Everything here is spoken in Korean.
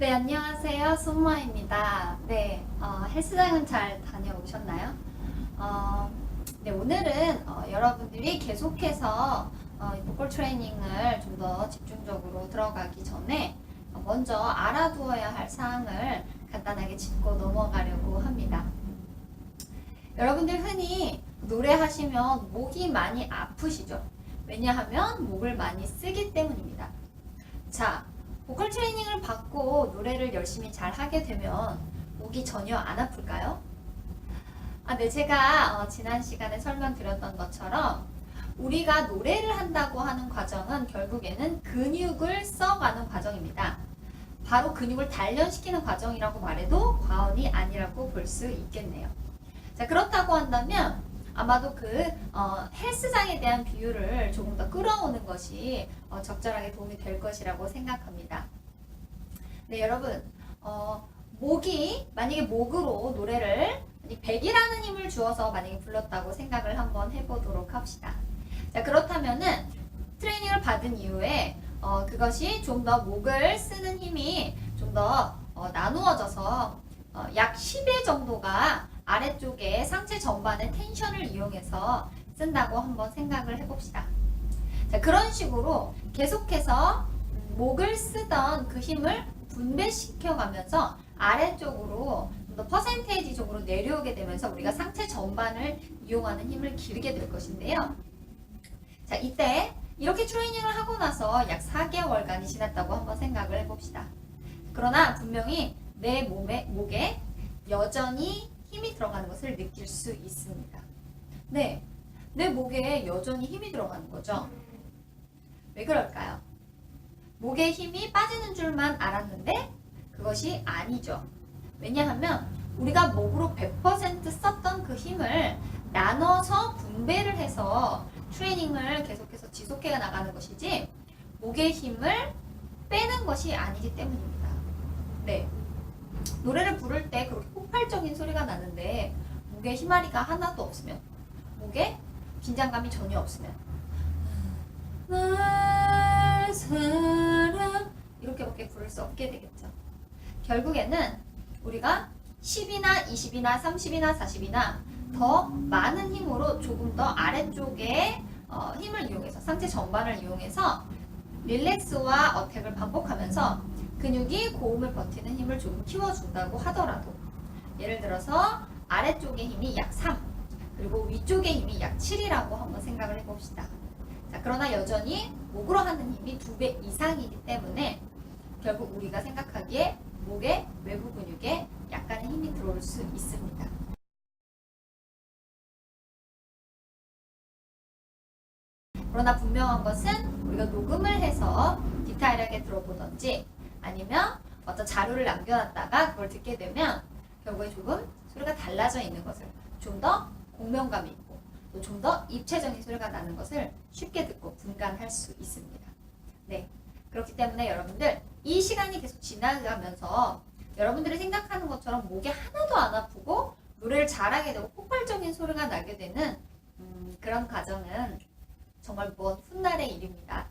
네, 안녕하세요. 손마입니다. 네, 어, 헬스장은 잘 다녀오셨나요? 어, 네, 오늘은 어, 여러분들이 계속해서 어, 이 보컬 트레이닝을 좀 더 집중적으로 들어가기 전에 어, 먼저 알아두어야 할 사항을 간단하게 짚고 넘어가려고 합니다. 여러분들 흔히 노래하시면 목이 많이 아프시죠? 왜냐하면 목을 많이 쓰기 때문입니다. 자, 보컬 트레이닝을 받고 노래를 열심히 잘 하게 되면 목이 전혀 안 아플까요? 아, 네, 제가 어, 지난 시간에 설명드렸던 것처럼 우리가 노래를 한다고 하는 과정은 결국에는 근육을 써가는 과정입니다. 바로 근육을 단련시키는 과정이라고 말해도 과언이 아니라고 볼 수 있겠네요. 자, 그렇다고 한다면 아마도 그 어, 헬스장에 대한 비유를 조금 더 끌어오는 것이 어, 적절하게 도움이 될 것이라고 생각합니다. 네, 여러분, 어, 목이 만약에 목으로 노래를 100이라는 힘을 주어서 만약에 불렀다고 생각을 한번 해보도록 합시다. 자, 그렇다면은 트레이닝을 받은 이후에 어, 그것이 좀 더 목을 쓰는 힘이 좀더 나누어져서 어, 약 10회 정도가 아래쪽에 상체 전반의 텐션을 이용해서 쓴다고 한번 생각을 해봅시다. 자, 그런 식으로 계속해서 음, 목을 쓰던 그 힘을 분배시켜 가면서 아래쪽으로 좀더 퍼센테이지적으로 내려오게 되면서 우리가 상체 전반을 이용하는 힘을 기르게 될 것인데요. 자, 이때 이렇게 트레이닝을 하고 나서 약 4개월간이 지났다고 한번 생각을 해봅시다. 그러나 분명히 내 몸에, 목에 여전히 힘이 들어가는 것을 느낄 수 있습니다. 네. 내 목에 여전히 힘이 들어가는 거죠. 왜 그럴까요? 목에 힘이 빠지는 줄만 알았는데 그것이 아니죠. 왜냐하면 우리가 목으로 100% 썼던 그 힘을 나눠서 분배를 해서 트레이닝을 계속해서 지속해 나가는 것이지 목의 힘을 빼는 것이 아니기 때문입니다. 네. 노래를 부를 때 그렇게 폭발적인 소리가 나는데 목에 힘아리가 하나도 없으면 목에 긴장감이 전혀 없으면 날 사랑 이렇게밖에 부를 수 없게 되겠죠. 결국에는 우리가 10이나 20이나 30이나 40이나 더 많은 힘으로 조금 더 아래쪽에 어, 힘을 이용해서 상체 전반을 이용해서 릴렉스와 어택을 반복하면서 근육이 고음을 버티는 힘을 조금 키워준다고 하더라도 예를 들어서 아래쪽의 힘이 약 3, 그리고 위쪽의 힘이 약 7이라고 한번 생각을 해봅시다. 자, 그러나 여전히 목으로 하는 힘이 두배 이상이기 때문에 결국 우리가 생각하기에 목의 외부 근육에 약간의 힘이 들어올 수 있습니다. 그러나 분명한 것은 우리가 녹음을 해서 디테일하게 들어보던지 아니면 어떤 자료를 남겨놨다가 그걸 듣게 되면 결국에 조금 소리가 달라져 있는 것을 좀 더 공명감이 있고 또 좀 더 입체적인 소리가 나는 것을 쉽게 듣고 분간할 수 있습니다. 네. 그렇기 때문에 여러분들 이 시간이 계속 지나가면서 여러분들이 생각하는 것처럼 목이 하나도 안 아프고 노래를 잘하게 되고 폭발적인 소리가 나게 되는 음, 그런 과정은 정말 먼 훗날의 일입니다.